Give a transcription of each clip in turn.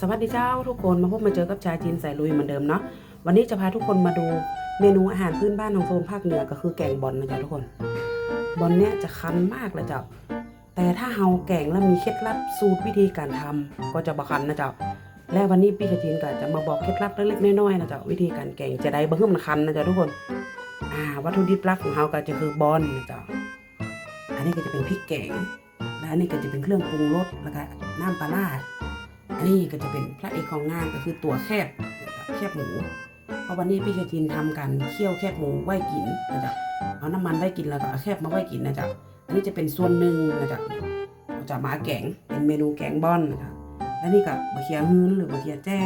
สวัสดีเจ้าทุกคนมาพบมาเจอกับชาจีนใส่ลุยเหมือนเดิมเนาะวันนี้จะพาทุกคนมาดูเมนูอาหารพื้นบ้านของโซนภาคเหนือก็คือแกงบอลนะจ๊ะทุกคน บอลเนี้ยจะคันมากเลยเจ้าแต่ถ้าเฮาแกงแล้วมีเคล็ดลับสูตรวิธีการทำก็จะบะคันนะเจ้าและวันนี้พี่ชาจีนก็จะมาบอกเคล็ดลับเล็กๆน้อยๆนะเจ้าวิธีการแกงจะได้บ่ให้มันคันนะจ๊ะทุกคนอ่าวัตถุดิบหลักของเฮาก็จะคือบอลนะเจ้าอันนี้ก็จะเป็นพริกแกงและอันนี้ก็จะเป็นเครื่องปรุงรสแล้วก็น้ำปลาร้า นนี้ก็จะเป็นพระเอกของงานก็คือตัวแคบแคบหมูเพราะวันนี้พี่เคจินทำกันเคี่ยวแคบหมูไว้กินนะจ๊ะเอาน้ำมันไว้กินแล้วก็เอาแคบมาไว้กินนะจ๊ะอันนี้จะเป็นส่วนหนึ่งนะจ๊ะเราจะมาแกงเป็นเมนูแกงบอนนะจ๊ะและนี่กับบะเขียฮื้นหรือบะเขียแจ้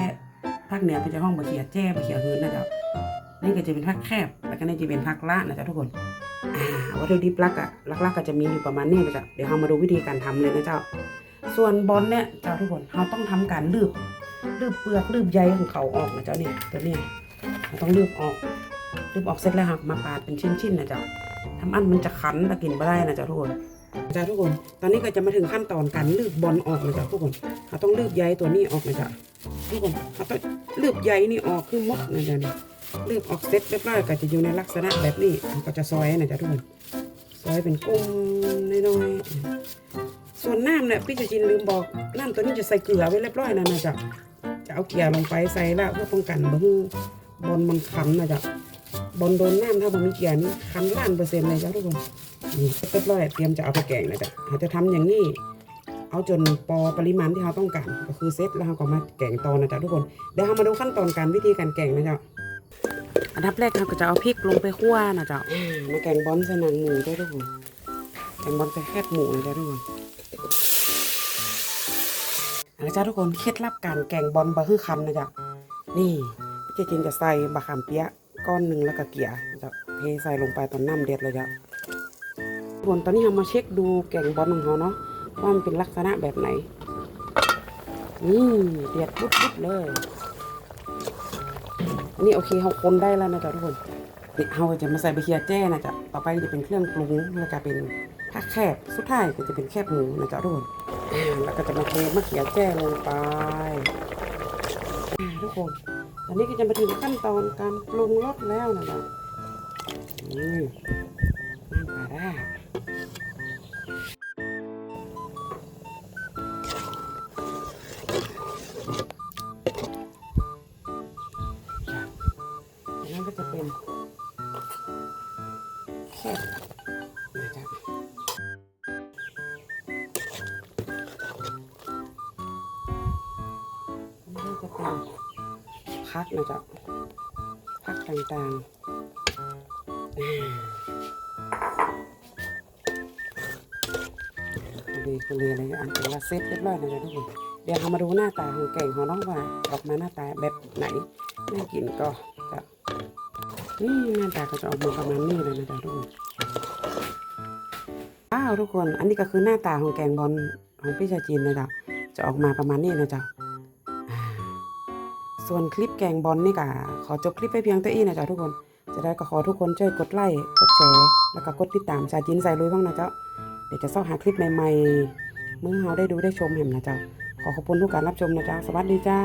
ภาคเหนือเป็นจะห้องบะเขียแจ้บะเขียฮื้นนะจ๊ะนี่ก็จะเป็นผักแคบแล้วก็นี่จะเป็นผักละนะจ๊ะทุกคนวัตถุดิบลักอะลักๆก็จะมีอยู่ประมาณนี้นะจ๊ะเดี๋ยวเรามาดูวิธีการทำเลยนะเจ้า ส่วนบอลเนี่ยเจ้าทุกคนเราต้องทำการลืบลืบเปลือกลืบใยของเขาออกนะเจ้าเนี่ยตัวนี้เราต้องลืบออกลืบออกเสร็จแล้วครับมาปาดเป็นชิ้นๆนะเจ้าทำอันมันจะขันแล้วกินไม่ได้นะเจ้าทุกคนเจ้าทุกคน ตอนนี้ก็จะมาถึงขั้นตอนการลืบบอลออกนะเจ้าทุกคนเราต้องลืบใยตัวนี้ออกนะเจ้าทุกคนเราต้องลืบใยนี่ออกคือมดนะเจ้านี่ลืบออกเสร็จเรียบร้อยก็จะอยู่ในลักษณะแบบนี้ ก็จะซอยนะเจ้าทุกคน ซอยเป็นกลม น้อยๆส่วนน้ำเนี่ยพี่จะจินลืมบอกน้ำตัวนี้จะใส่เกลือไว้เรียบร้อยนะนะจ๊ะจะเอาเกลือลงไปใส่แล้วเพื่อป้องกันบ่ให้บอลมันคันนะจ๊ะบอลโดนน้ำถ้ามันมีเกลือนี่คันล้านเปอร์เซ็นต์เลยจ้ะทุกคนนี่เรียบร้อยเตรียมจะเอาไปแกงนะจ๊ะเราจะทำอย่างนี้เอาจนปอปริมาณที่เราต้องการก็คือเซตแล้วเราก็มาแกงตอนนะจ๊ะทุกคนเดี๋ยวเรามาดูขั้นตอนการวิธีการแกงนะจ๊ะอันดับแรกเราก็จะเอาพริกลงไปคั่วนะจ๊ะอ่ามาแกงบอลใส่หนังหมูด้วยทุกคนแกงบอลใส่แคบหมูนะจ๊ะทุกคน เอาละจ้าทุกคนเคล็ดลับการแกงบอลบะฮือคันนะจ๊ะนี่เจริงจะใส่บะขามเปี๊ยะก้อนหนึ่งแล้วก็เกี่ยจะเทใส่ลงไปตอนน้ำเด็ดเลยจ้ะทุกคนตอนนี้เรามาเช็คดูแกงบอลของเราเนาะว่ามันเป็นลักษณะแบบไหนนี่เดือดปุ๊บเลยอันนี่โอเคเขาคนได้แล้วนะจ๊ะทุกคนเดี๋ยวเราจะมาใส่ใบเขียแจ้นะจ๊ะต่อไปจะเป็นเครื่องปรุงแล้วก็เป็น ผักแคบสุดท้ายก็จะเป็นแคบหมูนะจ๊ะทุกคนอ่าแล้วก็จะมาเทมะเขือแจ้ลงไปอ่าทุกคนตอนนี้ก็จะมาถึงขั้นตอนการปรุงรสแล้วนะจ๊ะอืมน้ำปลาร้าจ้ะอันนั้นก็จะเป็นแคบ นี่จะเป็นพักนะจ๊ะพักต่างๆอ่าดีคือเรียอะไรอันเป็นละเซตเรียบร้อยนะจ๊ะทุกคนเดี๋ยวเรามาดูหน้าตาของแกงของน้องว่าออกมาหน้าตาแบบไหนน่ากินก็จะนี่หน้าตาก็จะออกมาประมาณนี้เลยนะจ๊ะทุกคนาวทุกคน อันนี้ก็คือหน้าตาของแกงบอลของพี่ชาจีนนะจ๊ะจะออกมาประมาณนี้นะจ๊ะส่วนคลิปแกงบอลนี่ก็ขอจบคลิปไปเพียงเท่านี้นะจ๊ะทุกคน จะได้ก็ขอทุกคนช่วยกดไลค์กดแชร์แล้วก็กดติดตามชาจีนใส่ลุยบ้างนะจ๊ะเดี๋ยวจะเสาะหาคลิปใหม่ๆเมื่อเราได้ดูได้ชมเห็นนะจ๊ะขอขอบคุณทุกการรับชมนะจ๊ะสวัสดีเจ้า